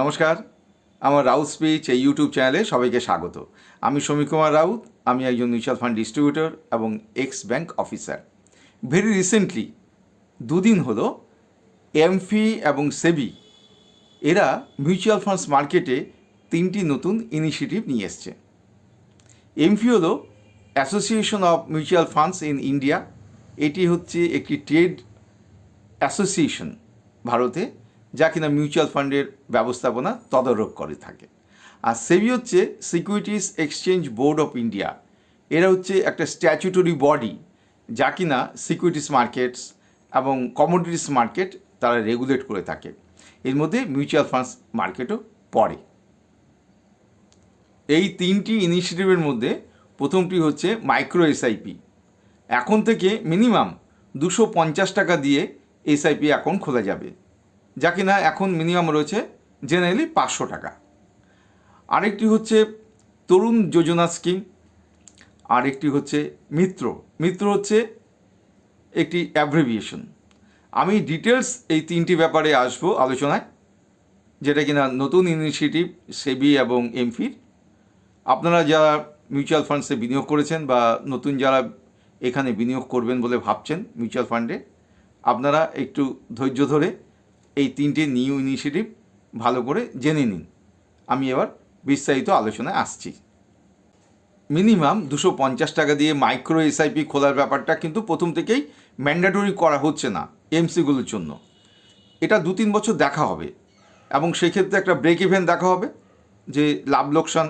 নমস্কার। আমার রাউত স্পিচ এই ইউটিউব চ্যানেলে সবাইকে স্বাগত। আমি সমীর কুমার রাউত, আমি একজন মিউচুয়াল ফান্ড ডিস্ট্রিবিউটর এবং ex bank officer. Very recently দুদিন হলো এমফি এবং সেবি এরা মিউচুয়াল ফান্ডস মার্কেটে তিনটি নতুন ইনিশিয়েটিভ নিয়ে এসছে। এমফি হলো association of mutual funds in India এটি হচ্ছে একটি ট্রেড অ্যাসোসিয়েশন ভারতে। যা কিনা মিউচুয়াল ফান্ডের ব্যবস্থাপনা তদারক করে থাকে। আর সেবি হচ্ছে securities exchange board of India. এরা হচ্ছে একটা স্ট্যাচুটরি বডি যা কিনা সিকিউরিটিস মার্কেটস এবং কমোডিটিস মার্কেট তারা রেগুলেট করে থাকে। এর মধ্যে মিউচুয়াল ফান্ডস মার্কেটও পড়ে। এই তিনটি ইনিশিয়েটিভের মধ্যে প্রথমটি হচ্ছে মাইক্রো এসআইপি। এখন থেকে মিনিমাম দুশো পঞ্চাশ টাকা দিয়ে এসআইপি অ্যাকাউন্ট খোলা যাবে। যা কিনা এখন মিনিমাম রয়েছে জেনারেলি পাঁচশো টাকা। আরেকটি হচ্ছে তরুণ যোজনা স্কিম, আরেকটি হচ্ছে মিত্র। মিত্র হচ্ছে একটি অ্যাব্রিভিয়েশন আমি ডিটেলস এই তিনটি ব্যাপারে আসব আলোচনায়, যেটা কিনা নতুন ইনিশিয়েটিভ সেবি এবং এমফির। আপনারা যারা মিউচুয়াল ফান্ডসে বিনিয়োগ করেছেন বা নতুন যারা এখানে বিনিয়োগ করবেন বলে ভাবছেন মিউচুয়াল ফান্ডে আপনারা একটু ধৈর্য ধরে এই তিনটে নিউ ইনিশিয়েটিভ ভালো করে জেনে নিন। আমি এবার বিস্তারিত আলোচনায় আসছি। মিনিমাম দুশো পঞ্চাশ টাকা দিয়ে মাইক্রো এসআইপি খোলার ব্যাপারটা কিন্তু প্রথম থেকেই ম্যান্ডেটরি করা হচ্ছে না এমসিগুলোর জন্য। এটা দু তিন বছর দেখা হবে এবং সেক্ষেত্রে একটা ব্রেক ইভেন দেখা হবে যে লাভ লোকসান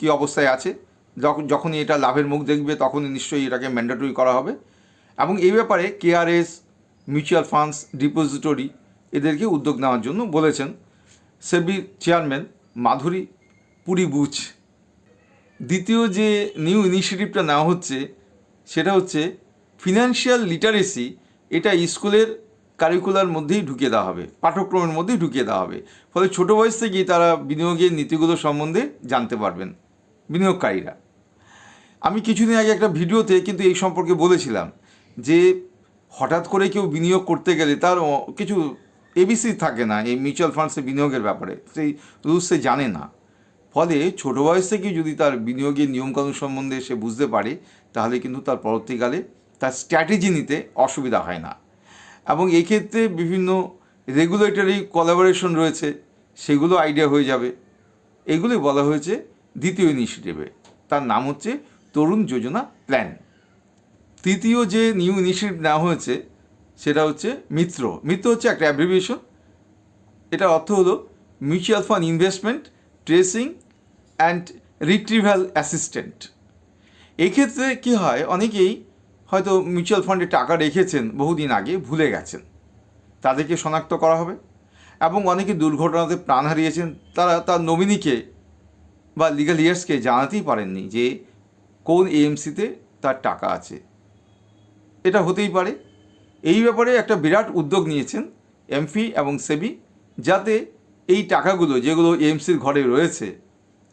কী অবস্থায় আছে। যখন যখনই এটা লাভের মুখ দেখবে তখনই নিশ্চয়ই এটাকে ম্যান্ডেটরি করা হবে। এবং এই ব্যাপারে কেআরএস মিউচুয়াল ফান্ডস ডিপোজিটরি এদেরকে উদ্যোগ নেওয়ার জন্য বলেছেন সেবির চেয়ারম্যান মাধুরী পুরীবুচ দ্বিতীয় যে নিউ ইনিশিয়েটিভটা নেওয়া হচ্ছে, সেটা হচ্ছে ফিনান্সিয়াল লিটারেসি, এটা স্কুলের কারিকুলার মধ্যেই ঢুকিয়ে দেওয়া হবে, পাঠ্যক্রমের মধ্যেই ঢুকিয়ে দেওয়া হবে। ফলে ছোটো বয়স থেকেই তারা বিনিয়োগের নীতিগুলো সম্বন্ধে জানতে পারবেন, বিনিয়োগকারীরা। আমি কিছুদিন আগে একটা ভিডিওতে কিন্তু এই সম্পর্কে বলেছিলাম যে হঠাৎ করে কেউ বিনিয়োগ করতে গেলে তার কিছু এবিসি থাকে না, এই মিউচুয়াল ফান্ডসে বিনিয়োগের ব্যাপারে। সেই রুলস সে জানে না। ফলে ছোটো বয়স থেকেই যদি তার বিনিয়োগের নিয়মকানুন সম্বন্ধে সে বুঝতে পারে, তাহলে কিন্তু তার পরবর্তীকালে তার স্ট্র্যাটেজি নিতে অসুবিধা হয় না। এবং এক্ষেত্রে বিভিন্ন রেগুলেটরি কোলাবোরেশন রয়েছে, সেগুলো আইডিয়া হয়ে যাবে। এগুলোই বলা হয়েছে দ্বিতীয় ইনিশিয়েটিভে তার নাম হচ্ছে তরুণ যোজনা প্ল্যান তৃতীয় যে নিউ ইনিশিয়েটিভ নেওয়া হয়েছে সেটা হচ্ছে মিত্র। মিত্র হচ্ছে একটা অ্যাব্রিভিয়েশন এটার অর্থ হলো mutual fund investment tracing and retrieval assistant এক্ষেত্রে কী হয়? অনেকেই হয়তো মিউচুয়াল ফান্ডে টাকা রেখেছেন বহুদিন আগে, ভুলে গেছেন। তাদেরকে শনাক্ত করা হবে। এবং অনেকে দুর্ঘটনাতে প্রাণ হারিয়েছেন। তারা তার নমিনিকে বা লিগাল ইয়ার্সকে জানাতেই পারেননি যে কোন এএমসিতে তার টাকা আছে। এটা হতেই পারে। এই ব্যাপারে একটা বিরাট উদ্যোগ নিয়েছেন এমপি এবং সেবি, যাতে এই টাকাগুলো, যেগুলো এএমসির ঘরে রয়েছে,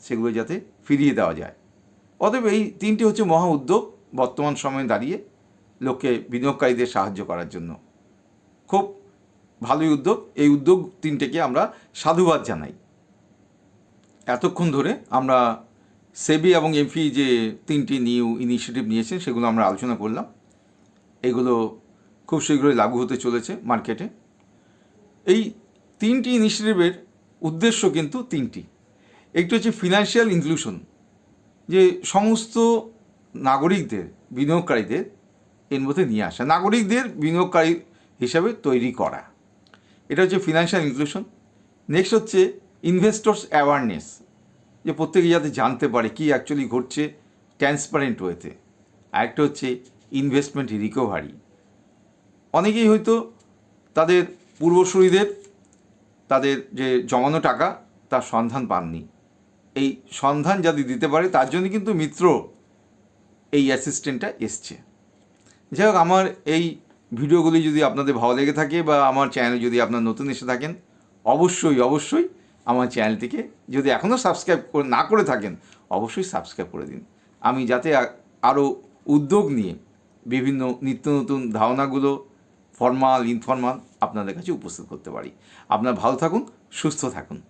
সেগুলো যাতে ফিরিয়ে দেওয়া যায়। অতএব এই তিনটি হচ্ছে মহা উদ্যোগ বর্তমান সময়ে দাঁড়িয়ে লোককে বিনিয়োগকারীদের সাহায্য করার জন্য। খুব ভালোই উদ্যোগ। এই উদ্যোগ তিনটেকে আমরা সাধুবাদ জানাই। এতক্ষণ ধরে আমরা সেবি এবং এমফি যে তিনটি নিউ ইনিশিয়েটিভ নিয়েছেন, সেগুলো আমরা আলোচনা করলাম। এগুলো খুব শীঘ্রই লাগু হতে চলেছে মার্কেটে। এই তিনটি ইনিশিয়েটিভের উদ্দেশ্য কিন্তু তিনটি। একটি হচ্ছে ফিনান্সিয়াল ইনক্লুশন যে সমস্ত নাগরিকদের, বিনিয়োগকারীদের এর মধ্যে নিয়ে আসা, নাগরিকদের বিনিয়োগকারী হিসাবে তৈরি করা। এটা হচ্ছে ফিনান্সিয়াল ইনক্লুশন নেক্সট হচ্ছে ইনভেস্টর্স অ্যাওয়ারনেস যে প্রত্যেকে যাতে জানতে পারে কি অ্যাকচুয়ালি ঘটছে ট্রান্সপারেন্ট ওয়েতে আরেকটা হচ্ছে ইনভেস্টমেন্ট রিকভারি অনেকেই হয়তো তাদের পূর্বসূরীদের তাদের যে জমানো টাকা তার সন্ধান পাননি। এই সন্ধান যাতে দিতে পারে তার জন্য কিন্তু মিত্র এই অ্যাসিস্ট্যান্টটা এসছে। যাই হোক, আমার এই ভিডিওগুলি যদি আপনাদের ভালো লেগে থাকে বা আমার চ্যানেলে যদি আপনার নতুন এসে থাকেন, অবশ্যই অবশ্যই আমার চ্যানেলটিকে যদি এখনও সাবস্ক্রাইব না করে থাকেন, অবশ্যই সাবস্ক্রাইব করে দিন। আমি যাতে আরও উদ্যোগ নিয়ে বিভিন্ন নিত্য নতুন ধারণাগুলো ফর্মাল ইনফর্মাল আপনাদের কাছে উপস্থিত করতে পারি। আপনারা ভালো থাকুন সুস্থ থাকুন।